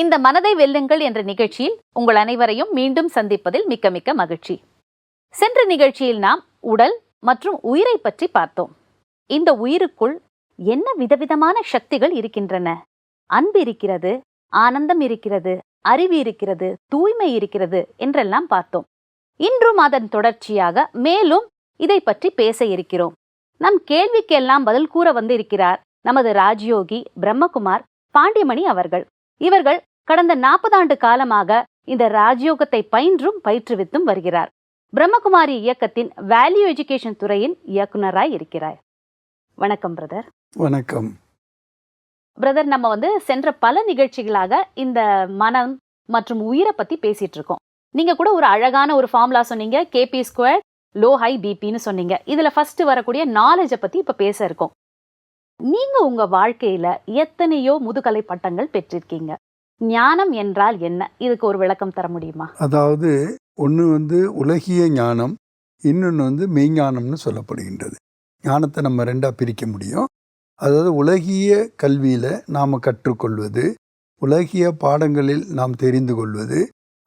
இந்த மனதை வெல்லுங்கள் என்ற நிகழ்ச்சியில் உங்கள் அனைவரையும் மீண்டும் சந்திப்பதில் மிக்க மிக்க மகிழ்ச்சி. சென்ற நிகழ்ச்சியில் நாம் உடல் மற்றும் உயிரை பற்றி பார்த்தோம். இந்த உயிருக்குள் என்ன விதவிதமான சக்திகள் இருக்கின்றன? அன்பு இருக்கிறது ஆனந்தம் இருக்கிறது அறிவு இருக்கிறது தூய்மை இருக்கிறது என்றெல்லாம் பார்த்தோம். இன்றும் அதன் தொடர்ச்சியாக மேலும் இதை பற்றி பேச இருக்கிறோம். நம் கேள்விக்கெல்லாம் பதில் கூற வந்திருக்கிறார் நமது ராஜயோகி பிரம்மகுமார் பாண்டியமணி அவர்கள். இவர்கள் கடந்த நாற்பது ஆண்டு காலமாக இந்த ராஜயோகத்தை பயின்றும் பயிற்றுவித்தும் வருகிறார். பிரம்மகுமாரி இயக்கத்தின் வேல்யூ எஜுகேஷன் துறையின் இயக்குனராய் இருக்கிறார். வணக்கம் பிரதர் வணக்கம். பிரதர் நம்ம வந்து சென்ற பல நிகழ்ச்சிகளாக இந்த மனம் மற்றும் உயிரை பத்தி பேசிட்டு இருக்கோம் நீங்க கூட ஒரு அழகான ஒரு ஃபார்முலா சொன்னீங்க கேபி ஸ்கொயர் லோ ஹை பிபின்னு சொன்னீங்க. இதுல ஃபர்ஸ்ட் வரக்கூடிய நாலேஜை பத்தி இப்ப பேச இருக்கோம். நீங்க உங்க வாழ்க்கையில எத்தனையோ முதுகலை பட்டங்கள் பெற்றிருக்கீங்க. ஞானம் என்றால் என்ன? இதுக்கு ஒரு விளக்கம் தர முடியுமா? அதாவது ஒன்று வந்து உலகிய ஞானம் இன்னொன்று வந்து மெய்ஞானம்னு சொல்லப்படுகின்றது. ஞானத்தை நம்ம ரெண்டாக பிரிக்க முடியும். அதாவது உலகிய கல்வியில் நாம் கற்றுக்கொள்வது உலகிய பாடங்களில் நாம் தெரிந்து கொள்வது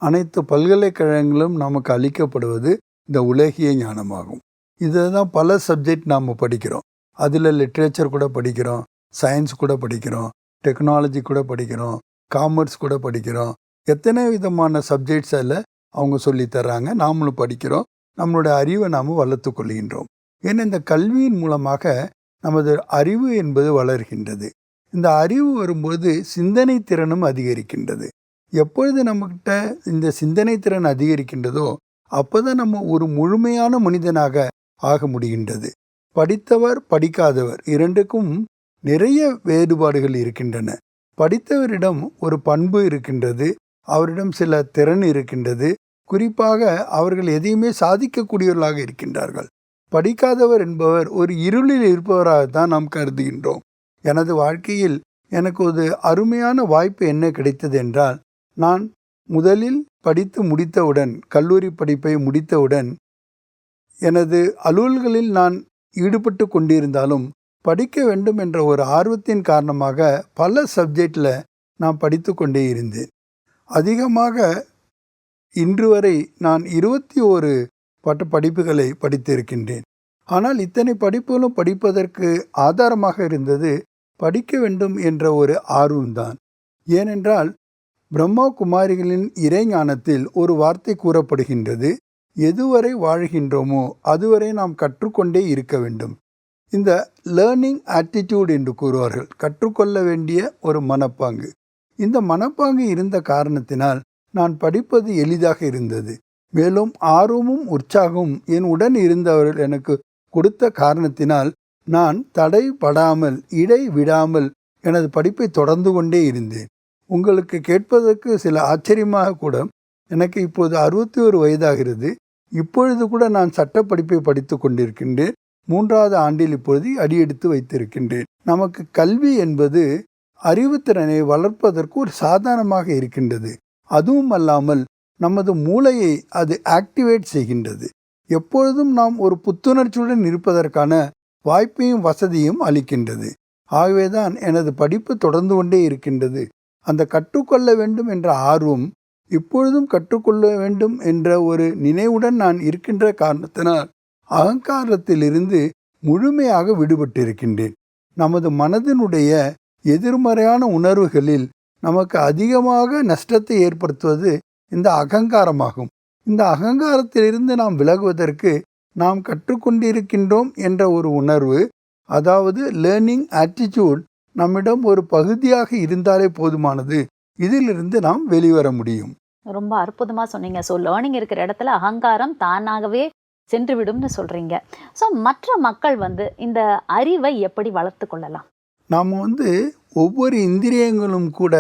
அனைத்து பல்கலைக்கழகங்களும் நமக்கு அளிக்கப்படுவது இந்த உலகிய ஞானமாகும். இதை தான் பல சப்ஜெக்ட் நாம் படிக்கிறோம். அதில் லிட்ரேச்சர் கூட படிக்கிறோம் சயின்ஸ் கூட படிக்கிறோம் டெக்னாலஜி கூட படிக்கிறோம் காமர்ஸ் கூட படிக்கிறோம். எத்தனை விதமான சப்ஜெக்ட்ஸில் அவங்க சொல்லித் தர்றாங்க நாமளும் படிக்கிறோம். நம்மளோட அறிவை நாம் வளர்த்து கொள்கின்றோம். ஏன்னா இந்த கல்வியின் மூலமாக நமது அறிவு என்பது வளர்கின்றது. இந்த அறிவு வரும்போது சிந்தனை திறனும் அதிகரிக்கின்றது. எப்பொழுது நம்மக்கிட்ட இந்த சிந்தனை திறன் அதிகரிக்கின்றதோ அப்போதான் நம்ம ஒரு முழுமையான மனிதனாக ஆக முடிகின்றது. படித்தவர் படிக்காதவர் இரண்டுக்கும் நிறைய வேறுபாடுகள் இருக்கின்றன. படித்தவரிடம் ஒரு பண்பு இருக்கின்றது அவரிடம் சில திறன் இருக்கின்றது. குறிப்பாக அவர்கள் எதையுமே சாதிக்கக்கூடியவர்களாக இருக்கின்றார்கள். படிக்காதவர் என்பவர் ஒரு இருளில் இருப்பவராகத்தான் நாம் கருதுகின்றோம். எனது வாழ்க்கையில் எனக்கு ஒரு அருமையான வாய்ப்பு என்ன கிடைத்தது என்றால் நான் முதலில் படித்து முடித்தவுடன் கல்லூரி படிப்பை முடித்தவுடன் எனது அலுவல்களில் நான் ஈடுபட்டு கொண்டிருந்தாலும் படிக்க வேண்டும் என்ற ஒரு ஆர்வத்தின் காரணமாக பல சப்ஜெக்டில் நான் படித்து கொண்டே இருந்தேன். அதிகமாக இன்று வரை நான் இருபத்தி ஓரு பட்ட படிப்புகளை படித்திருக்கின்றேன். ஆனால் இத்தனை படிப்புகளும் படிப்பதற்கு ஆதாரமாக இருந்தது படிக்க வேண்டும் என்ற ஒரு ஆர்வம்தான். ஏனென்றால் பிரம்மா குமாரிகளின் இறைஞானத்தில் ஒரு வார்த்தை கூறப்படுகின்றது எதுவரை வாழ்கின்றோமோ அதுவரை நாம் கற்றுக்கொண்டே இருக்க வேண்டும். இந்த லேர்னிங் ஆட்டிடியூட் என்று கூறுவார்கள். கற்றுக்கொள்ள வேண்டிய ஒரு மனப்பாங்கு. இந்த மனப்பாங்கு இருந்த காரணத்தினால் நான் படிப்பது எளிதாக இருந்தது. மேலும் ஆர்வமும் உற்சாகமும் என் உடன் இருந்தவர்கள் எனக்கு கொடுத்த காரணத்தினால் நான் தடைபடாமல் இடை விடாமல் எனது படிப்பை தொடர்ந்து கொண்டே இருந்தேன். உங்களுக்கு கேட்பதற்கு சில ஆச்சரியமாக கூட எனக்கு இப்போது அறுபத்தி ஒரு வயதாகிறது. இப்பொழுது கூட நான் சட்ட படிப்பை படித்து கொண்டிருக்கின்றேன். மூன்றாவது ஆண்டில் இப்பொழுது அடியெடுத்து வைத்திருக்கின்றேன். நமக்கு கல்வி என்பது அறிவுத்திறனை வளர்ப்பதற்கு ஒரு சாதாரணமாக இருக்கின்றது. அதுவும் அல்லாமல் நமது மூளையை அது ஆக்டிவேட் செய்கின்றது. எப்பொழுதும் நாம் ஒரு புத்துணர்ச்சியுடன் இருப்பதற்கான வாய்ப்பையும் வசதியும் அளிக்கின்றது. ஆகவேதான் எனது படிப்பு தொடர்ந்து கொண்டே இருக்கின்றது. அந்த கற்றுக்கொள்ள வேண்டும் என்ற ஆர்வம் இப்பொழுதும் கற்றுக்கொள்ள வேண்டும் என்ற ஒரு நினைவுடன் நான் இருக்கின்ற காரணத்தினால் அகங்காரத்திலிருந்து முழுமையாக விடுபட்டிருக்கின்றேன். நமது மனதினுடைய எதிர்மறையான உணர்வுகளில் நமக்கு அதிகமாக நஷ்டத்தை ஏற்படுத்துவது இந்த அகங்காரமாகும். இந்த அகங்காரத்திலிருந்து நாம் விலகுவதற்கு நாம் கற்றுக்கொண்டிருக்கின்றோம் என்ற ஒரு உணர்வு அதாவது லேர்னிங் ஆட்டிடியூட் நம்மிடம் ஒரு பகுதியாக இருந்தாலே போதுமானது. இதிலிருந்து நாம் வெளிவர முடியும். ரொம்ப அற்புதமாக சொன்னீங்க. ஸோ லேர்னிங் இருக்கிற இடத்துல அகங்காரம் தானாகவே சென்றுவிடும்னு சொல்கிறீங்க ஸோ மற்ற மக்கள் வந்து இந்த அறிவை எப்படி வளர்த்து கொள்ளலாம்? நாம் வந்து ஒவ்வொரு இந்திரியங்களும் கூட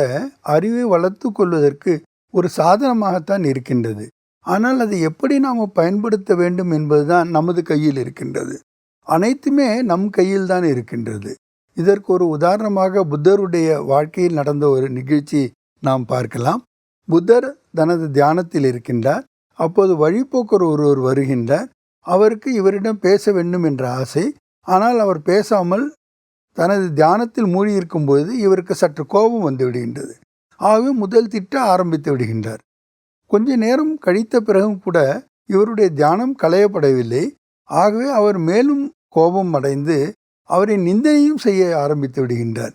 அறிவை வளர்த்து கொள்வதற்கு ஒரு சாதனமாகத்தான் இருக்கின்றது. ஆனால் அதை எப்படி நாம் பயன்படுத்த வேண்டும் என்பதுதான் நமது கையில் இருக்கின்றது. அனைத்துமே நம் கையில் தான் இருக்கின்றது. இதற்கு ஒரு உதாரணமாக புத்தருடைய வாழ்க்கையில் நடந்த ஒரு நிகழ்ச்சி நாம் பார்க்கலாம். புத்தர் தனது தியானத்தில் இருக்கின்றார். அப்போது வழிபோக்கர் ஒருவர் வருகின்றார். அவருக்கு இவரிடம் பேச வேண்டும் என்ற ஆசை. ஆனால் அவர் பேசாமல் தனது தியானத்தில் மூழ்கியிருக்கும்போது இவருக்கு சற்று கோபம் வந்து விடுகின்றது. ஆகவே முதல் திட்ட ஆரம்பித்து விடுகின்றார். கொஞ்ச நேரம் கழித்த பிறகும் கூட இவருடைய தியானம் களையப்படவில்லை. ஆகவே அவர் மேலும் கோபம் அடைந்து அவரை நிந்தனையும் செய்ய ஆரம்பித்து விடுகின்றார்.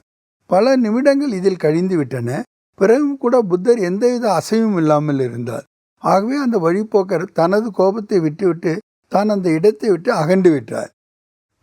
பல நிமிடங்கள் இதில் கழிந்து விட்டன. பிறகும் கூட புத்தர் எந்தவித அசைவும் இல்லாமல் இருந்தார். ஆகவே அந்த வழிப்போக்கர் தனது கோபத்தை விட்டுவிட்டு தான் அந்த இடத்தை விட்டு அகன்று விட்டார்.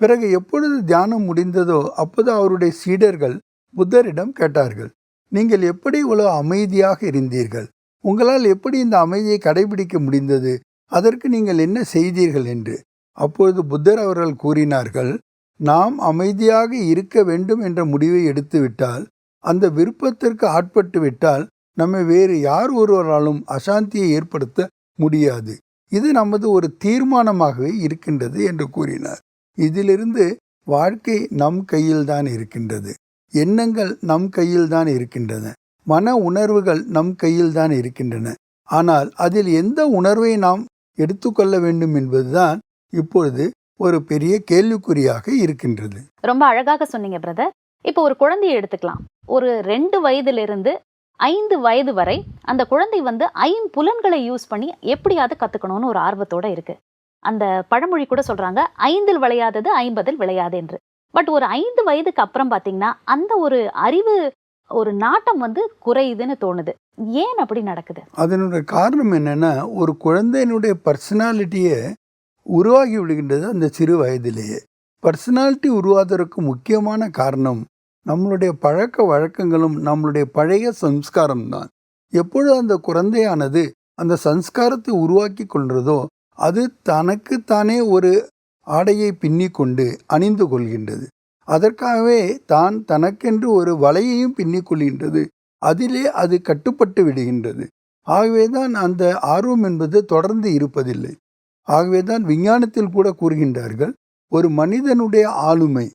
பிறகு எப்பொழுது தியானம் முடிந்ததோ அப்போது அவருடைய சீடர்கள் புத்தரிடம் கேட்டார்கள் நீங்கள் எப்படி இவ்வளோ அமைதியாக இருந்தீர்கள்? உங்களால் எப்படி இந்த அமைதியை கடைபிடிக்க முடிந்தது? அதற்கு நீங்கள் என்ன செய்தீர்கள்? என்று. அப்பொழுது புத்தர் அவர்கள் கூறினார்கள் நாம் அமைதியாக இருக்க வேண்டும் என்ற முடிவை எடுத்துவிட்டால் அந்த விருப்பத்திற்கு ஆட்பட்டு விட்டால் நம்மை வேறு யார் ஒருவராலும் அசாந்தியை ஏற்படுத்த முடியாது. இது நமது ஒரு தீர்மானமாகவே இருக்கின்றது என்று கூறினார். இதிலிருந்து வாழ்க்கை நம் கையில்தான் இருக்கின்றது. எண்ணங்கள் நம் கையில்தான் இருக்கின்றன. மன உணர்வுகள் நம் கையில்தான் இருக்கின்றன. ஆனால் அதில் எந்த உணர்வை நாம் எடுத்துக்கொள்ள வேண்டும் என்பதுதான் இப்பொழுது ஒரு பெரிய கேள்விக்குறியாக இருக்கின்றது. ரொம்ப அழகாக சொன்னீங்க பிரதர் இப்போ ஒரு குழந்தையை எடுத்துக்கலாம். ஒரு ரெண்டு வயதிலிருந்து ஐந்து வயது வரை அந்த குழந்தை வந்து ஐம்புலன்களை யூஸ் பண்ணி எப்படியாவது கற்றுக்கணும்னு ஒரு ஆர்வத்தோட இருக்கு. அந்த பழமொழி கூட சொல்கிறாங்க ஐந்தில் விளையாதது ஐம்பதில் விளையாது என்று. பட் ஒரு ஐந்து வயதுக்கு அப்புறம் பார்த்தீங்கன்னா அந்த ஒரு அறிவு ஒரு நாட்டம் வந்து குறையுதுன்னு தோணுது. ஏன் அப்படி நடக்குது? அதனுடைய காரணம் என்னென்னா ஒரு குழந்தையினுடைய பர்சனாலிட்டியை உருவாகி விடுகின்றது அந்த சிறு வயதிலேயே. பர்சனாலிட்டி உருவாதற்கு முக்கியமான காரணம் நம்மளுடைய பழக்க வழக்கங்களும் நம்மளுடைய பழைய சம்ஸ்காரம் தான் எப்பொழுது அந்த குழந்தையானது அந்த சம்ஸ்காரத்தை உருவாக்கி கொள்கிறதோ அது தனக்கு தானே ஒரு ஆடையை பின்னி கொண்டு அணிந்து கொள்கின்றது. அதற்காகவே தான் தனக்கென்று ஒரு வலையையும் பின்னி கொள்கின்றது. அதிலே அது கட்டுப்பட்டு விடுகின்றது. ஆகவே தான் அந்த ஆர்வம் என்பது தொடர்ந்து இருப்பதில்லை. ஆகவே தான் விஞ்ஞானத்தில் கூட கூறுகின்றார்கள் ஒரு மனிதனுடைய ஆளுமை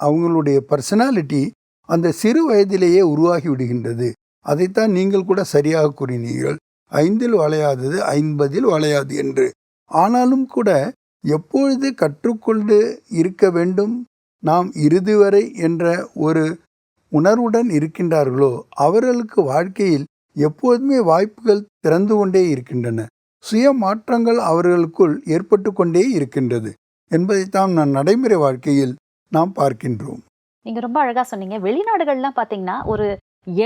அவங்களுடைய பர்சனாலிட்டி அந்த சிறு வயதிலேயே உருவாகி விடுகின்றது. அதைத்தான் நீங்கள் கூட சரியாக கூறினீர்கள். ஐந்தில் வளையாதது ஐம்பதில் வளையாது என்று. ஆனாலும் கூட எப்பொழுது கற்றுக்கொண்டு இருக்க வேண்டும்? நாம் இறுதி வரை என்ற ஒரு உணர்வுடன் இருக்கின்றார்களோ அவர்களுக்கு வாழ்க்கையில் எப்போதுமே வாய்ப்புகள் திறந்து கொண்டே இருக்கின்றன. சுய மாற்றங்கள் அவர்களுக்குள் ஏற்பட்டு கொண்டே இருக்கின்றது. என்பதைத்தான் நான் நடைமுறை வாழ்க்கையில் நாம் பார்க்கின்றோம். நீங்க ரொம்ப அழகா சொன்னீங்க. வெளிநாடுகள்லாம் பாத்தீங்கன்னா ஒரு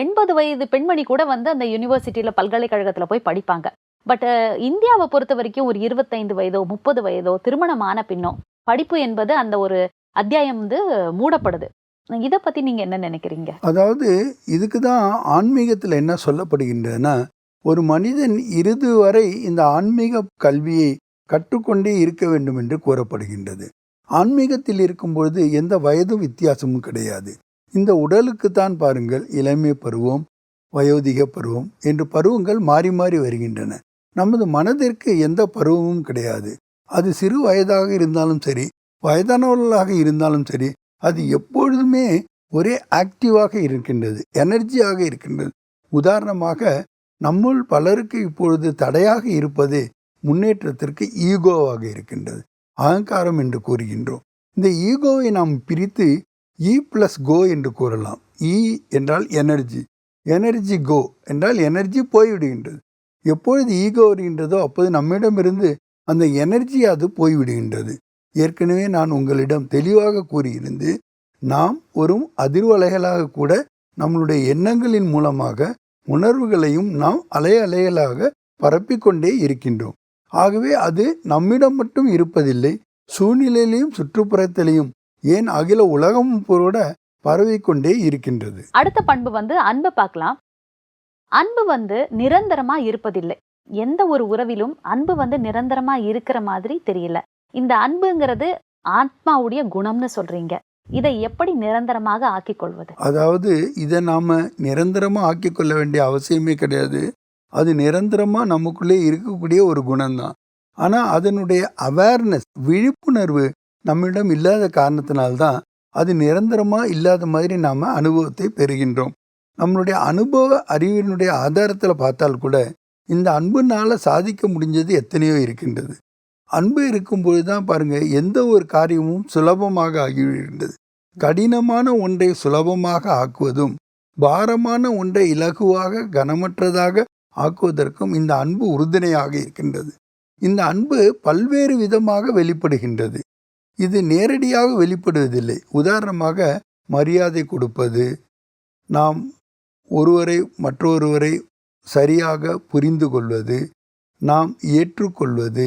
எண்பது வயது பெண்மணி கூட வந்து அந்த யூனிவர்சிட்டியில பல்கலைக்கழகத்துல போய் படிப்பாங்க. பட் இந்தியாவை பொறுத்த வரைக்கும் ஒரு இருபத்தைந்து வயதோ முப்பது வயதோ திருமணமான பின்னோ படிப்பு என்பது அந்த ஒரு அத்தியாயம் வந்து மூடப்படுது. இத பத்தி நீங்க என்ன நினைக்கிறீங்க? அதாவது இதுக்கு தான் ஆன்மீகத்தில் என்ன சொல்லப்படுகின்றதுன்னா ஒரு மனிதன் இறுதி வரை இந்த ஆன்மீக கல்வியை கற்றுக்கொண்டே இருக்க வேண்டும் என்று கூறப்படுகின்றது. ஆன்மீகத்தில் இருக்கும்பொழுது எந்த வயதும் வித்தியாசமும் கிடையாது. இந்த உடலுக்கு தான் பாருங்கள் இளமை பருவம் வயோதிக பருவம் என்று பருவங்கள் மாறி மாறி வருகின்றன. நமது மனதிற்கு எந்த பருவமும் கிடையாது. அது சிறு வயதாக இருந்தாலும் சரி வயதானவர்களாக இருந்தாலும் சரி அது எப்பொழுதுமே ஒரே ஆக்டிவாக இருக்கின்றது எனர்ஜியாக இருக்கின்றது. உதாரணமாக நம்முள் பலருக்கு இப்பொழுது தடையாக இருப்பது முன்னேற்றத்திற்கு ஈகோவாக இருக்கின்றது. அகங்காரம் என்று கூறுகின்றோம். இந்த ஈகோவை நாம் பிரித்து இ பிளஸ் கோ என்று கூறலாம். இ என்றால் எனர்ஜி எனர்ஜி கோ என்றால் எனர்ஜி போய்விடுகின்றது. எப்பொழுது ஈகோ வருகின்றதோ அப்போது நம்மிடமிருந்து அந்த எனர்ஜி அது போய்விடுகின்றது. ஏற்கனவே நான் உங்களிடம் தெளிவாக கூறியிருந்து நாம் ஒரு அதிர்வலைகளாக கூட நம்மளுடைய எண்ணங்களின் மூலமாக உணர்வுகளையும் நாம் அலை அலைகளாக பரப்பிக்கொண்டே இருக்கின்றோம். ஆகவே அது நம்மிடம் மட்டும் இருப்பதில்லை சூழ்நிலையிலையும் சுற்றுப்புறத்திலையும். ஏன் அகில உலகமும் கூட பரவிக்கொண்டே இருக்கின்றது. அடுத்த பண்பு வந்து அன்பை பார்க்கலாம். அன்பு வந்து நிரந்தரமா இருப்பதில்லை. எந்த ஒரு உறவிலும் அன்பு வந்து நிரந்தரமா இருக்கிற மாதிரி தெரியல. இந்த அன்புங்கிறது ஆத்மாவுடைய குணம்னு சொல்றீங்க. இதை எப்படி நிரந்தரமாக ஆக்கிக் கொள்வது அதாவது இதை நாம் நிரந்தரமாக ஆக்கிக்கொள்ள வேண்டிய அவசியமே கிடையாது. அது நிரந்தரமாக நமக்குள்ளே இருக்கக்கூடிய ஒரு குணம்தான். ஆனால் அதனுடைய அவேர்னஸ் விழிப்புணர்வு நம்மிடம் இல்லாத காரணத்தினால்தான் அது நிரந்தரமாக இல்லாத மாதிரி நாம் அனுபவத்தை பெறுகின்றோம். நம்மளுடைய அனுபவ அறிவினுடைய ஆதாரத்தில் பார்த்தால் கூட இந்த அன்புனால் சாதிக்க முடிஞ்சது எத்தனையோ இருக்கின்றது. அன்பு இருக்கும்பொழுது தான் பாருங்கள் எந்த ஒரு காரியமும் சுலபமாக ஆகிவிடுகின்றது கடினமான ஒன்றை சுலபமாக ஆக்குவதும் பாரமான ஒன்றை இலகுவாக கனமற்றதாக ஆக்குவதற்கும் இந்த அன்பு உறுதுணையாக இருக்கின்றது. இந்த அன்பு பல்வேறு விதமாக வெளிப்படுகின்றது. இது நேரடியாக வெளிப்படுவதில்லை. உதாரணமாக மரியாதை கொடுப்பது நாம் ஒருவரை மற்றொருவரை சரியாக புரிந்து கொள்வது நாம் ஏற்றுக்கொள்வது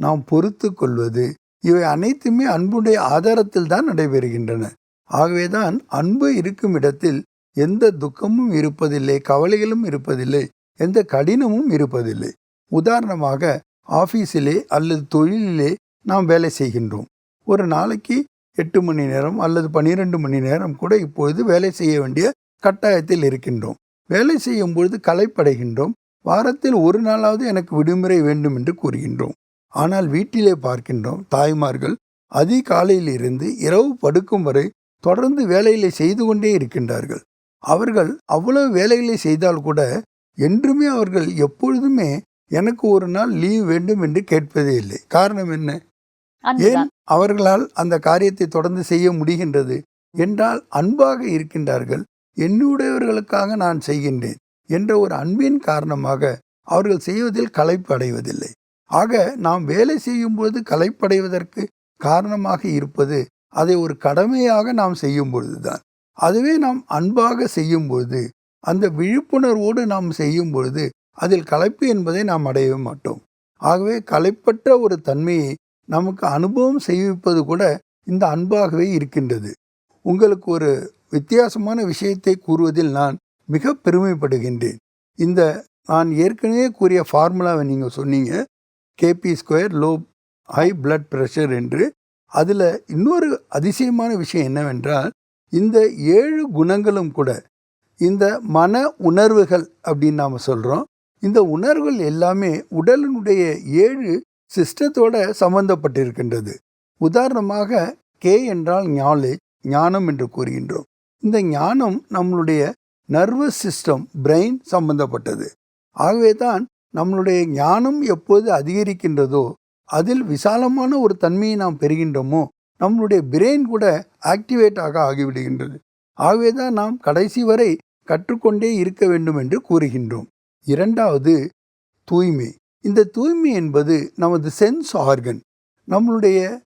நாம் பொறுத்து கொள்வது இவை அனைத்துமே அன்புடைய ஆதாரத்தில் தான் நடைபெறுகின்றன. ஆகவேதான் அன்பு இருக்கும் இடத்தில் எந்த துக்கமும் இருப்பதில்லை கவலைகளும் இருப்பதில்லை. எந்த கடினமும் இருப்பதில்லை. உதாரணமாக ஆஃபீஸிலே அல்லது தொழிலிலே நாம் வேலை செய்கின்றோம். ஒரு நாளைக்கு எட்டு மணி நேரம் அல்லது பன்னிரெண்டு மணி நேரம் கூட இப்பொழுது வேலை செய்ய வேண்டிய கட்டாயத்தில் இருக்கின்றோம். வேலை செய்யும் பொழுது களைப்படைகின்றோம். வாரத்தில் ஒரு நாளாவது எனக்கு விடுமுறை வேண்டும் என்று கூறுகின்றோம். ஆனால் வீட்டிலே பார்க்கின்றோம் தாய்மார்கள் அதிகாலையில் இருந்து இரவு படுக்கும் வரை தொடர்ந்து வேலைகளை செய்து கொண்டே இருக்கின்றார்கள். அவர்கள் அவ்வளவு வேலைகளை செய்தால் கூட என்றுமே அவர்கள் எப்பொழுதுமே எனக்கு ஒரு நாள் லீவ் வேண்டும் என்று கேட்பதே இல்லை. காரணம் என்ன? ஏன் அவர்களால் அந்த காரியத்தை தொடர்ந்து செய்ய முடிகின்றது? என்றால் அன்பாக இருக்கின்றார்கள். என்னுடையவர்களுக்காக நான் செய்கின்றேன் என்ற ஒரு அன்பின் காரணமாக அவர்கள் செய்வதில் களைப்பு அடைவதில்லை. ஆக நாம் வேலை செய்யும் பொழுது களைப்படைவதற்கு காரணமாக இருப்பது அதை ஒரு கடமையாக நாம் செய்யும் பொழுதுதான். அதுவே நாம் அன்பாக செய்யும் பொழுது அந்த விழிப்புணர்வோடு நாம் செய்யும் பொழுது அதில் களைப்பு என்பதை நாம் அடையவே மாட்டோம். ஆகவே களைப்பற்ற ஒரு தன்மையை நமக்கு அனுபவம் செய்விப்பது கூட இந்த அன்பாகவே இருக்கின்றது. உங்களுக்கு ஒரு வித்தியாசமான விஷயத்தை கூறுவதில் நான் மிக பெருமைப்படுகின்றேன். இந்த நான் ஏற்கனவே கூறிய ஃபார்முலாவை நீங்கள் சொன்னீங்க. KP square low high blood pressure என்று. அதில் இன்னொரு அதிசயமான விஷயம் என்னவென்றால் இந்த ஏழு குணங்களும் கூட இந்த மன உணர்வுகள் அப்படின்னு நாம் சொல்கிறோம் இந்த உணர்வுகள் எல்லாமே உடலினுடைய ஏழு சிஸ்டத்தோட சம்பந்தப்பட்டிருக்கின்றது. உதாரணமாக கே என்றால் ஞாலேஜ் ஞானம் என்று கூறுகின்றோம். இந்த ஞானம் நம்மளுடைய நர்வஸ் சிஸ்டம் பிரெயின் சம்பந்தப்பட்டது. ஆகவே தான் நம்மளுடைய ஞானம் எப்போது அதிகரிக்கின்றதோ அதில் விசாலமான ஒரு தன்மையை நாம் பெறுகின்றோமோ நம்மளுடைய பிரெயின் கூட ஆக்டிவேட் ஆக ஆகிவிடுகின்றது. ஆகவேதான் நாம் கடைசி வரை கற்றுக்கொண்டே இருக்க வேண்டும் என்று கூறுகின்றோம். இரண்டாவது தூய்மை. இந்த தூய்மை என்பது நமது சென்ஸ் ஆர்கன் நம்மளுடைய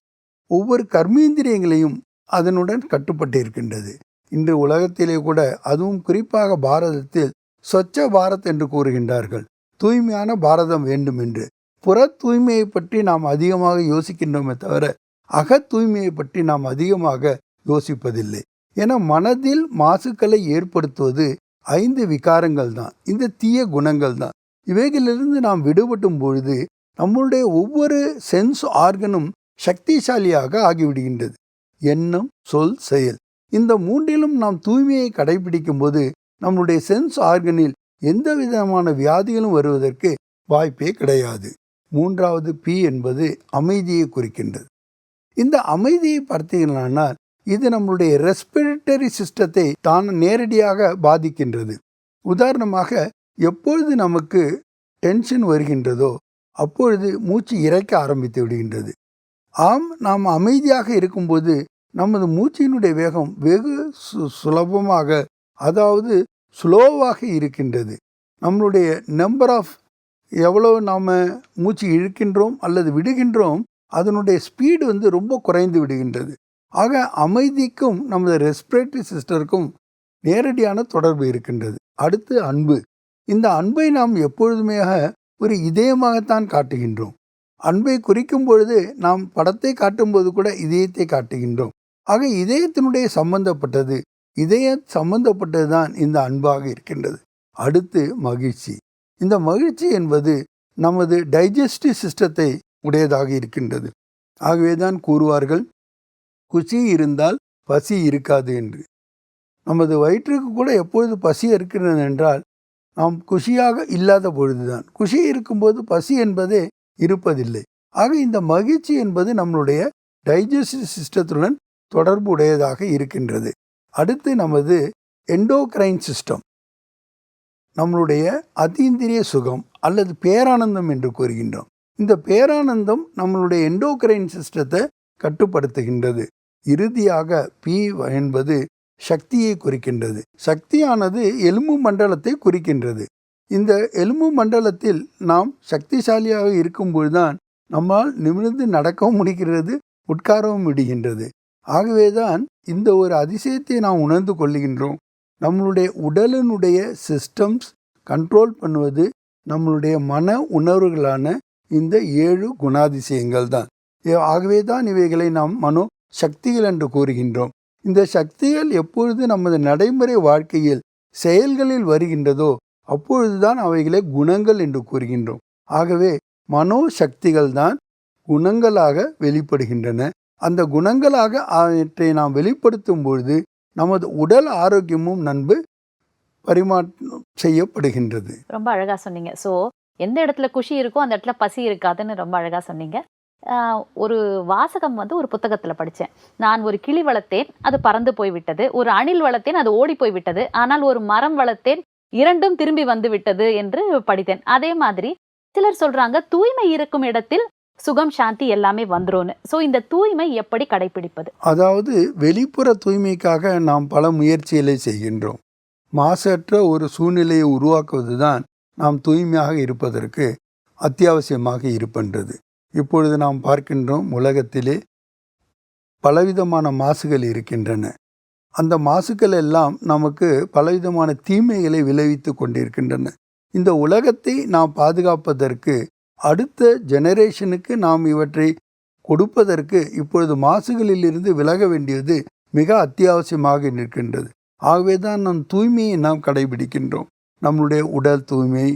ஒவ்வொரு கர்மேந்திரியங்களையும் அதனுடன் கட்டுப்பட்டு இருக்கின்றது இன்று உலகத்திலே கூட அதுவும் குறிப்பாக பாரதத்தில் சொச்ச பாரத் என்று கூறுகின்றார்கள். தூய்மையான பாரதம் வேண்டும் என்று. புற தூய்மையை பற்றி நாம் அதிகமாக யோசிக்கின்றோமே தவிர அக தூய்மையை பற்றி நாம் அதிகமாக யோசிப்பதில்லை. என மனதில் மாசுக்களை ஏற்படுத்துவது ஐந்து விகாரங்கள் தான். இந்த தீய குணங்கள் தான். இவைகளிலிருந்து நாம் விடுபட்டும் பொழுது நம்மளுடைய ஒவ்வொரு சென்ஸ் ஆர்கனும் சக்திசாலியாக ஆகிவிடுகின்றது. எண்ணம் சொல் செயல். இந்த மூன்றிலும் நாம் தூய்மையை கடைபிடிக்கும் போது நம்முடைய சென்ஸ் ஆர்கனில் எந்த விதமான வியாதிகளும் வருவதற்கு வாய்ப்பே கிடையாது. மூன்றாவது பி என்பது அமைதியை குறிக்கின்றது. இந்த அமைதியை பார்த்தீங்களானால் இது நம்மளுடைய ரெஸ்பிரேட்டரி சிஸ்டத்தை தான் நேரடியாக பாதிக்கின்றது. உதாரணமாக எப்பொழுது நமக்கு டென்ஷன் வருகின்றதோ அப்பொழுது மூச்சு இறைக்க ஆரம்பித்து விடுகின்றது. ஆம் நாம் அமைதியாக இருக்கும்போது நமது மூச்சினுடைய வேகம் வெகு சு சுலபமாக அதாவது ஸ்லோவாக இருக்கின்றது. நம்மளுடைய நம்பர் ஆஃப் எவ்வளோ நாம் மூச்சு இழுக்கின்றோம் அல்லது விடுகின்றோம் அதனுடைய ஸ்பீடு வந்து ரொம்ப குறைந்து விடுகின்றது. ஆக அமைதிக்கும் நமது ரெஸ்பிரேட்டரி சிஸ்டருக்கும் நேரடியான தொடர்பு இருக்கின்றது. அடுத்து அன்பு. இந்த அன்பை நாம் எப்பொழுதுமே ஒரு இதயமாகத்தான் காட்டுகின்றோம். அன்பை குறிக்கும் பொழுது நாம் படத்தை காட்டும்போது கூட இதயத்தை காட்டுகின்றோம். ஆக இதயத்தினுடைய சம்பந்தப்பட்டது இதய சம்பந்தப்பட்டது தான் இந்த அன்பாக இருக்கின்றது. அடுத்து மகிழ்ச்சி. இந்த மகிழ்ச்சி என்பது நமது டைஜஸ்டிவ் சிஸ்டத்தை உடையதாக இருக்கின்றது. ஆகவே தான் கூறுவார்கள் குஷி இருந்தால் பசி இருக்காது என்று. நமது வயிற்றுக்கு கூட எப்பொழுது பசி இருக்கிறது என்றால் நாம் குஷியாக இல்லாத பொழுதுதான். குஷி இருக்கும்போது பசி என்பதே இருப்பதில்லை. ஆக இந்த மகிழ்ச்சி என்பது நம்மளுடைய டைஜஸ்டிவ் சிஸ்டத்துடன் தொடர்புடையதாக இருக்கின்றது. அடுத்து நமது எண்டோக்ரைன் சிஸ்டம். நம்மளுடைய அதீந்திரிய சுகம் அல்லது பேரானந்தம் என்று கூறுகின்றோம். இந்த பேரானந்தம் நம்மளுடைய எண்டோக்ரைன் சிஸ்டத்தை கட்டுப்படுத்துகின்றது. இறுதியாக பி என்பது சக்தியை குறிக்கின்றது. சக்தியானது எலும்பு மண்டலத்தை குறிக்கின்றது. இந்த எலும்பு மண்டலத்தில் நாம் சக்திசாலியாக இருக்கும்போதுதான் நம்மால் நிமிர்ந்து நடக்கவும் முடிகிறது உட்காரவும் முடிகின்றது. ஆகவேதான் இந்த ஒரு அதிசயத்தை நாம் உணர்ந்து கொள்கின்றோம். நம்மளுடைய உடலினுடைய சிஸ்டம்ஸ் கண்ட்ரோல் பண்ணுவது நம்மளுடைய மன உணர்வுகளான இந்த ஏழு குணாதிசயங்கள் தான் ஆகவே தான் இவைகளை நாம் மனோ சக்திகள் என்று கூறுகின்றோம். இந்த சக்திகள் எப்பொழுது நமது நடைமுறை வாழ்க்கையில் செயல்களில் வருகின்றதோ அப்பொழுதுதான் அவைகளை குணங்கள் என்று கூறுகின்றோம். ஆகவே மனோ சக்திகள் தான் குணங்களாக வெளிப்படுகின்றன. அந்த குணங்களாக அவற்றை நாம் வெளிப்படுத்தும் பொழுது நமது உடல் ஆரோக்கியமும் நன்பு பரிமாற்றம் செய்யப்படுகின்றது. ரொம்ப அழகா சொன்னீங்க. ஸோ எந்த இடத்துல குஷி இருக்கோ அந்த இடத்துல பசி இருக்காதுன்னு ரொம்ப அழகா சொன்னீங்க. ஒரு வாசகம் வந்து ஒரு புத்தகத்தில் படித்தேன் நான் ஒரு கிளி வளர்த்தேன் அது பறந்து போய்விட்டது ஒரு அணில் வளர்த்தேன் அது ஓடி போய்விட்டது ஆனால் ஒரு மரம் வளர்த்தேன் இரண்டும் திரும்பி வந்து விட்டது என்று படித்தேன். அதே மாதிரி சிலர் சொல்றாங்க தூய்மை இருக்கும் இடத்தில் சுகம் சாந்தி எல்லாமே வந்துரும்னு. ஸோ இந்த தூய்மை எப்படி கடைபிடிப்பது? அதாவது வெளிப்புற தூய்மைக்காக நாம் பல முயற்சிகளை செய்கின்றோம். மாசற்ற ஒரு சூழ்நிலையை உருவாக்குவதுதான் நாம் தூய்மையாக இருப்பதற்கு அத்தியாவசியமாக இருப்பன்றது. இப்பொழுது நாம் பார்க்கின்றோம் உலகத்திலே பலவிதமான மாசுகள் இருக்கின்றன. அந்த மாசுக்கள் எல்லாம் நமக்கு பலவிதமான தீமைகளை விளைவித்து கொண்டிருக்கின்றன. இந்த உலகத்தை நாம் பாதுகாப்பதற்கு அடுத்த ஜெனரேஷனுக்கு நாம் இவற்றை கொடுப்பதற்கு இப்பொழுது மாசுகளிலிருந்து விலக வேண்டியது மிக அத்தியாவசியமாக நிற்கின்றது. ஆகவே தான் நம் தூய்மையை நாம் கடைபிடிக்கின்றோம். நம்மளுடைய உடல் தூய்மை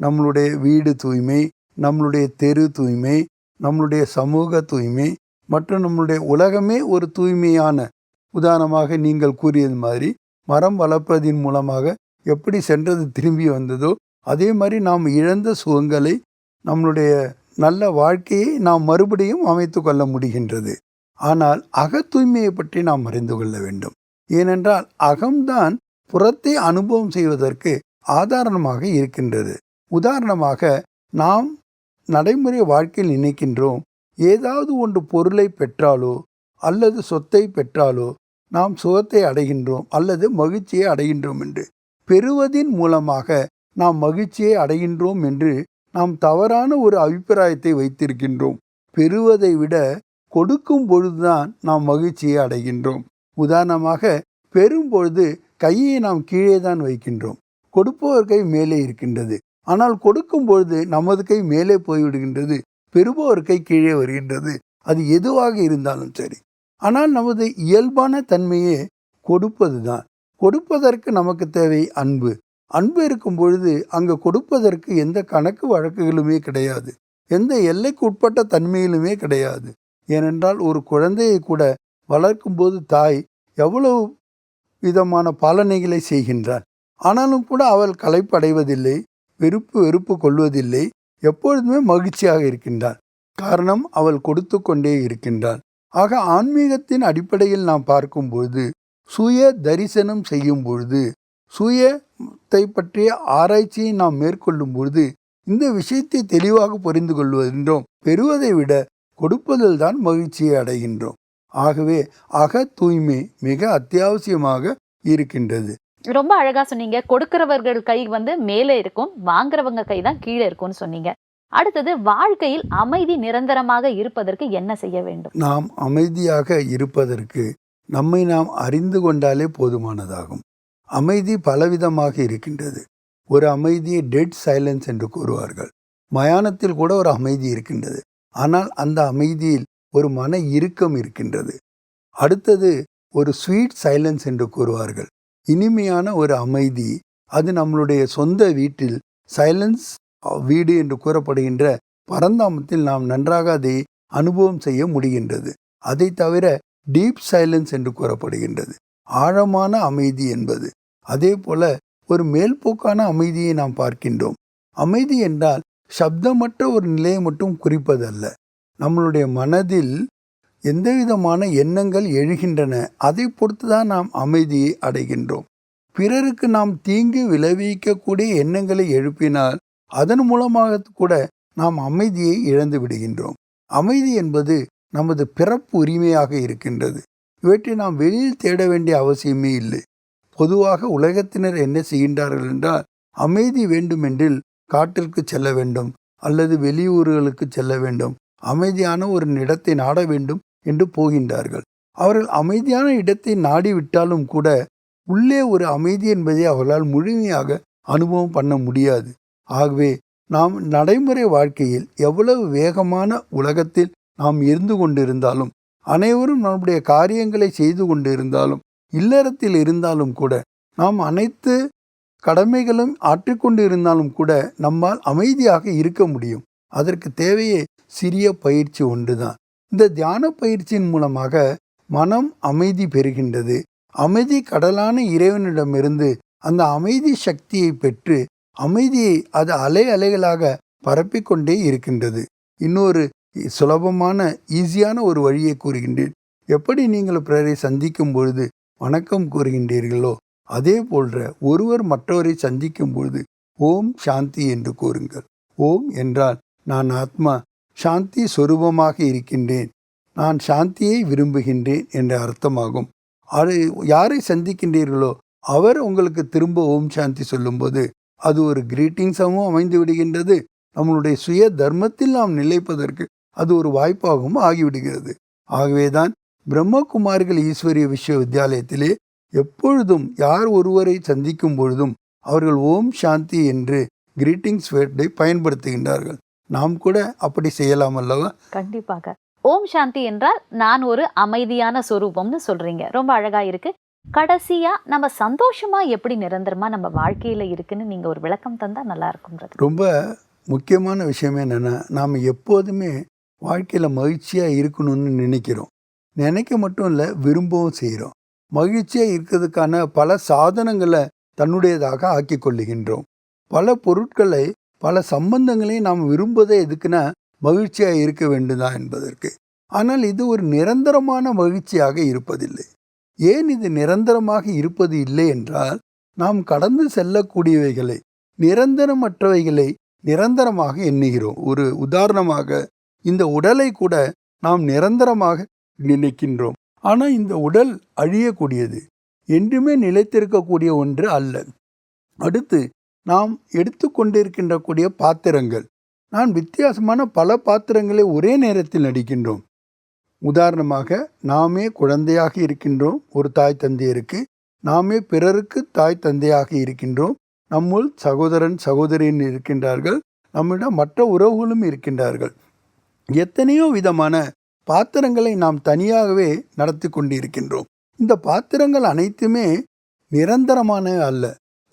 நம்மளுடைய வீடு தூய்மை நம்மளுடைய தெரு தூய்மை நம்மளுடைய சமூக தூய்மை மற்றும் நம்மளுடைய உலகமே ஒரு தூய்மையான உதாரணமாக நீங்கள் கூறியது மாதிரி மரம் வளர்ப்பதின் மூலமாக எப்படி சென்றது திரும்பி வந்ததோ அதே மாதிரி நாம் இழந்த சுகங்களை நம்மளுடைய நல்ல வாழ்க்கையை நாம் மறுபடியும் அமைத்து கொள்ள முடிகின்றது. ஆனால் அக தூய்மையை பற்றி நாம் அறிந்து கொள்ள வேண்டும். ஏனென்றால் அகம்தான் புறத்தை அனுபவம் செய்வதற்கு ஆதாரணமாக இருக்கின்றது. உதாரணமாக நாம் நடைமுறை வாழ்க்கையில் நினைக்கின்றோம். ஏதாவது ஒன்று பொருளை பெற்றாலோ அல்லது சொத்தை பெற்றாலோ நாம் சுகத்தை அடைகின்றோம் அல்லது மகிழ்ச்சியை அடைகின்றோம் என்று. பெறுவதின் மூலமாக நாம் மகிழ்ச்சியை அடைகின்றோம் என்று நாம் தவறான ஒரு அபிப்பிராயத்தை வைத்திருக்கின்றோம். பெறுவதை விட கொடுக்கும் பொழுதுதான் நாம் மகிழ்ச்சியை அடைகின்றோம். உதாரணமாக பெறும் பொழுது கையை நாம் கீழே தான் வைக்கின்றோம். கொடுப்பவர் கை மேலே இருக்கின்றது. ஆனால் கொடுக்கும் பொழுது நமது கை மேலே போய்விடுகின்றது பெறுபவர் கை கீழே வருகின்றது அது எதுவாக இருந்தாலும் சரி. ஆனால் நமது இயல்பான தன்மையே கொடுப்பது தான் கொடுப்பதற்கு நமக்கு தேவை அன்பு. அன்பு இருக்கும் பொழுது அங்கு கொடுப்பதற்கு எந்த கணக்கு வழக்குகளுமே கிடையாது. எந்த எல்லைக்கு உட்பட்ட தன்மையிலுமே கிடையாது. ஏனென்றால் ஒரு குழந்தையை கூட வளர்க்கும்போது தாய் எவ்வளவு விதமான பாலனைகளை செய்கின்றார் ஆனாலும் கூட அவள் களைப்படைவதில்லை. வெறுப்பு வெறுப்பு கொள்வதில்லை. எப்பொழுதுமே மகிழ்ச்சியாக இருக்கின்றாள். காரணம் அவள் கொடுத்து கொண்டே இருக்கின்றாள். ஆக ஆன்மீகத்தின் அடிப்படையில் நாம் பார்க்கும்பொழுது சுய தரிசனம் செய்யும் பொழுது சுயத்தை பற்றிய ஆராய்ச்சியை நாம் மேற்கொள்ளும் பொழுது இந்த விஷயத்தை தெளிவாக புரிந்து கொள்வதென்றோம். பெறுவதை விட கொடுப்பதில் தான் மகிழ்ச்சியை அடைகின்றோம். ஆகவே அக தூய்மை மிக அத்தியாவசியமாக இருக்கின்றது. ரொம்ப அழகா சொன்னீங்க. கொடுக்கிறவர்கள் கை வந்து மேலே இருக்கும். வாங்குறவங்க கை தான் கீழே இருக்கும்னு சொன்னீங்க. அடுத்தது வாழ்க்கையில் அமைதி நிரந்தரமாக இருப்பதற்கு என்ன செய்ய வேண்டும்? நாம் அமைதியாக இருப்பதற்கு நம்மை நாம் அறிந்து கொண்டாலே போதுமானதாகும். அமைதி பலவிதமாக இருக்கின்றது. ஒரு அமைதியை டெட் சைலன்ஸ் என்று கூறுவார்கள். மயானத்தில் கூட ஒரு அமைதி இருக்கின்றது. ஆனால் அந்த அமைதியில் ஒரு மன இறுக்கம் இருக்கின்றது. அடுத்தது ஒரு ஸ்வீட் சைலன்ஸ் என்று கூறுவார்கள். இனிமையான ஒரு அமைதி. அது நம்மளுடைய சொந்த வீட்டில் சைலன்ஸ் வீடு என்று கூறப்படுகின்ற பரந்தாமத்தில் நாம் நன்றாக அதை அனுபவம் செய்ய முடிகின்றது. அதை தவிர டீப் சைலன்ஸ் என்று கூறப்படுகின்றது. ஆழமான அமைதி என்பது. அதே போல ஒரு மேல்போக்கான அமைதியை நாம் பார்க்கின்றோம். அமைதி என்றால் சப்தமற்ற ஒரு நிலையை மட்டும் குறிப்பதல்ல. நம்மளுடைய மனதில் எந்த விதமான எண்ணங்கள் எழுகின்றன அதை பொறுத்து தான் நாம் அமைதியை அடைகின்றோம். பிறருக்கு நாம் தீங்கு விளைவிக்கக்கூடிய எண்ணங்களை எழுப்பினால் அதன் மூலமாக கூட நாம் அமைதியை இழந்து விடுகின்றோம். அமைதி என்பது நமது பிறப்பு உரிமையாக இருக்கின்றது. இவற்றை நாம் வெளியில் தேட வேண்டிய அவசியமே இல்லை. பொதுவாக உலகத்தினர் என்ன செய்கின்றார்கள் என்றால் அமைதி வேண்டுமென்றில் காட்டிற்கு செல்ல வேண்டும் அல்லது வெளியூர்களுக்கு செல்ல வேண்டும். அமைதியான ஒரு இடத்தை நாட வேண்டும் என்று போகின்றார்கள். அவர்கள் அமைதியான இடத்தை நாடிவிட்டாலும் கூட உள்ளே ஒரு அமைதி என்பதை அவர்களால் முழுமையாக அனுபவம் பண்ண முடியாது. ஆகவே நாம் நடைமுறை வாழ்க்கையில் எவ்வளவு வேகமான உலகத்தில் நாம் இருந்து கொண்டிருந்தாலும் அனைவரும் நம்முடைய காரியங்களை செய்து கொண்டிருந்தாலும் இல்லறத்தில் இருந்தாலும் கூட நாம் அனைத்து கடமைகளும் ஆற்றிக்கொண்டு இருந்தாலும் கூட நம்மால் அமைதியாக இருக்க முடியும். அதற்கு தேவையே சிறிய பயிற்சி ஒன்றுதான். இந்த தியான பயிற்சியின் மூலமாக மனம் அமைதி பெறுகின்றது. அமைதி கடலான இறைவனிடமிருந்து அந்த அமைதி சக்தியை பெற்று அமைதியை அது அலை அலைகளாக பரப்பிக்கொண்டே இருக்கின்றது. இன்னொரு சுலபமான ஈஸியான ஒரு வழியை கூறுகின்றேன். எப்படி நீங்கள் பிறரை சந்திக்கும் பொழுது வணக்கம் கூறுகின்றீர்களோ அதே போன்ற ஒருவர் மற்றவரை சந்திக்கும் பொழுது ஓம் சாந்தி என்று கூறுங்கள். ஓம் என்றால் நான் ஆத்மா சாந்தி சொரூபமாக இருக்கின்றேன். நான் சாந்தியை விரும்புகின்றேன் என்ற அர்த்தமாகும். அது யாரை சந்திக்கின்றீர்களோ அவர் உங்களுக்கு திரும்ப ஓம் சாந்தி சொல்லும்போது அது ஒரு கிரீட்டிங்ஸாகவும் அமைந்து விடுகின்றது. நம்மளுடைய சுய தர்மத்தில் நாம் நிலைப்பதற்கு அது ஒரு வாய்ப்பாகவும் ஆகிவிடுகிறது. ஆகவேதான் பிரம்மகுமாரிகள் ஈஸ்வரிய விஸ்வவித்யாலயத்திலே எப்பொழுதும் யார் ஒருவரை சந்திக்கும் பொழுதும் அவர்கள் ஓம் சாந்தி என்று கிரீட்டிங்ஸ் வேர்டை பயன்படுத்துகின்றார்கள். நாம் கூட அப்படி செய்யலாம் அல்லவா? கண்டிப்பாக. ஓம் சாந்தி என்றால் நான் ஒரு அமைதியான சொரூபம்னு சொல்றீங்க. ரொம்ப அழகா இருக்கு. கடைசியா நம்ம சந்தோஷமா எப்படி நிரந்தரமா நம்ம வாழ்க்கையில இருக்குன்னு நீங்க ஒரு விளக்கம் தந்தா நல்லா இருக்கும் brother. ரொம்ப முக்கியமான விஷயம் என்னென்னா நாம் எப்போதுமே வாழ்க்கையில் மகிழ்ச்சியாக இருக்கணும்னு நினைக்கிறோம். நினைக்க மட்டும் இல்லை விரும்பவும் செய்கிறோம் மகிழ்ச்சியாக இருக்கிறதுக்கான பல சாதனங்களை தன்னுடையதாக ஆக்கி கொள்ளுகின்றோம். பல பொருட்களை பல சம்பந்தங்களையும் நாம் விரும்புவதே எதுக்குன்னா மகிழ்ச்சியாக இருக்க வேண்டுதா என்பதற்கு. ஆனால் இது ஒரு நிரந்தரமான மகிழ்ச்சியாக இருப்பதில்லை. ஏன் இது நிரந்தரமாக இருப்பது இல்லை என்றால் நாம் கடந்து செல்லக்கூடியவைகளை நிரந்தரமற்றவைகளை நிரந்தரமாக எண்ணுகிறோம். ஒரு உதாரணமாக இந்த உடலை கூட நாம் நிரந்தரமாக நினைக்கின்றோம். ஆனால் இந்த உடல் அழியக்கூடியது. என்றுமே நிலைத்திருக்கக்கூடிய ஒன்று அல்ல. அடுத்து நாம் எடுத்துக்கொண்டிருக்கின்ற கூடிய பாத்திரங்கள். நான் வித்தியாசமான பல பாத்திரங்களை ஒரே நேரத்தில் நடிக்கின்றோம். உதாரணமாக நாமே குழந்தையாக இருக்கின்றோம் ஒரு தாய் தந்தையருக்கு. நாமே பிறருக்கு தாய் தந்தையாக இருக்கின்றோம். நம்முள் சகோதரன் சகோதரின் இருக்கின்றார்கள். நம்மிடம் மற்ற உறவுகளும் இருக்கின்றார்கள். எத்தனையோ விதமான பாத்திரங்களை நாம் தனியாகவே நடத்தி கொண்டிருக்கின்றோம். இந்த பாத்திரங்கள் அனைத்துமே நிரந்தரமான அல்ல.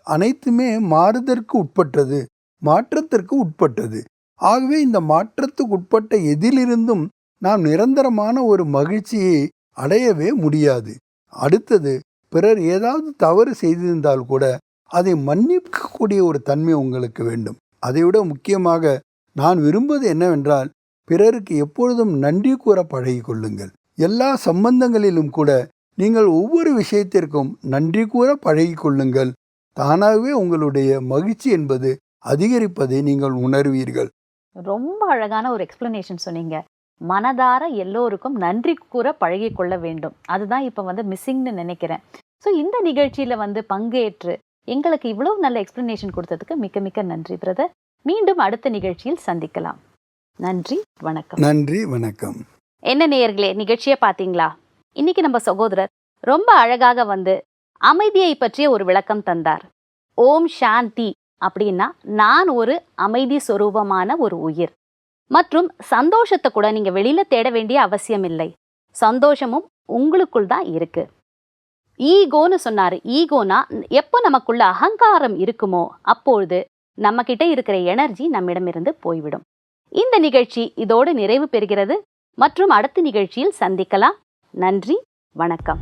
அனைத்துமே மாறுதற்கு உட்பட்டது மாற்றத்திற்கு உட்பட்டது. ஆகவே இந்த மாற்றத்துக்கு உட்பட்ட எதிலிருந்தும் நாம் நிரந்தரமான ஒரு மகிழ்ச்சியை அடையவே முடியாது. அடுத்தது பிறர் ஏதாவது தவறு செய்திருந்தால் கூட அதை மன்னிக்கக்கூடிய ஒரு தன்மை உங்களுக்கு வேண்டும். அதைவிட முக்கியமாக நான் விரும்புவது என்னவென்றால் பிறருக்கு எப்பொழுதும் நன்றி கூற பழகி கொள்ளுங்கள் எல்லா சம்பந்தங்களிலும் கூட நீங்கள் ஒவ்வொரு விஷயத்திற்கும் நன்றி கூற பழகிக்கொள்ளுங்கள். தானாகவே உங்களுடைய மகிழ்ச்சி என்பது அதிகரிப்பதை நீங்கள் உணர்வீர்கள். ரொம்ப அழகான ஒரு எக்ஸ்பிளனேஷன் சொன்னீங்க. மனதார எல்லோருக்கும் நன்றி கூற பழகி கொள்ள வேண்டும். அதுதான் இப்போ வந்து மிஸ்ஸிங்னு நினைக்கிறேன். ஸோ இந்த நிகழ்ச்சியில வந்து பங்கேற்று எங்களுக்கு இவ்வளவு நல்ல எக்ஸ்பிளனேஷன் கொடுத்ததுக்கு மிக்க மிக்க நன்றி பிரதர் மீண்டும் அடுத்த நிகழ்ச்சியில் சந்திக்கலாம். நன்றி வணக்கம். நன்றி வணக்கம். என்ன நேயர்களே நிகழ்ச்சியை பார்த்தீங்களா? இன்னைக்கு நம்ம சகோதரர் ரொம்ப அழகாக வந்து அமைதியை பற்றிய ஒரு விளக்கம் தந்தார். ஓம் சாந்தி அப்படின்னா நான் ஒரு அமைதி சொரூபமான ஒரு உயிர். மற்றும் சந்தோஷத்தை கூட நீங்கள் வெளியில தேட வேண்டிய அவசியம் இல்லை. சந்தோஷமும் உங்களுக்குள் தான் இருக்கு. ஈகோன்னு சொன்னார். ஈகோனா எப்போ நமக்குள்ள அகங்காரம் இருக்குமோ அப்பொழுது நம்ம கிட்ட இருக்கிற எனர்ஜி நம்மிடமிருந்து போய்விடும். இந்த நிகழ்ச்சி இதோடு நிறைவு பெறுகிறது. மற்றும் அடுத்த நிகழ்ச்சியில் சந்திக்கலாம். நன்றி. வணக்கம்.